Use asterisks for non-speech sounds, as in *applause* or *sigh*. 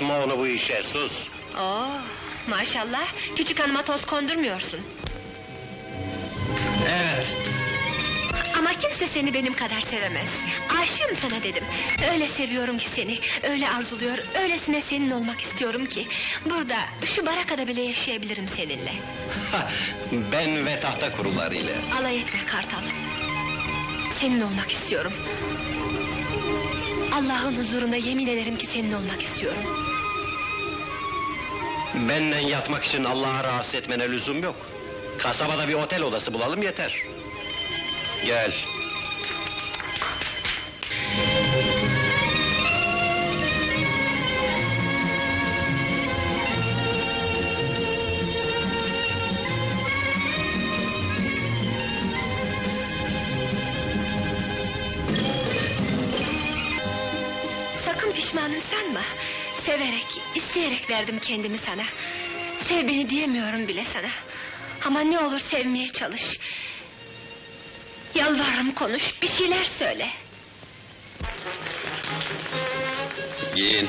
Katma onu bu işe, sus. Oo, Oh, maşallah. Küçük hanıma toz kondurmuyorsun. Evet. Ama kimse seni benim kadar sevemez. Aşığım sana dedim. Öyle seviyorum ki seni. Öyle arzuluyor. Öylesine senin olmak istiyorum ki. Burada, şu barakada bile yaşayabilirim seninle. *laughs* ben ve tahta kurularıyla. Alay etme Kartal. Senin olmak istiyorum. Allah'ın huzurunda yemin ederim ki senin olmak istiyorum. Benle yatmak için Allah'a rahatsız etmene lüzum yok. Kasabada bir otel odası bulalım yeter. Gel. Pişmanım sanma. Severek, isteyerek verdim kendimi sana. Sev beni diyemiyorum bile sana. Ama ne olur sevmeye çalış. Yalvarırım konuş, bir şeyler söyle. Giyin.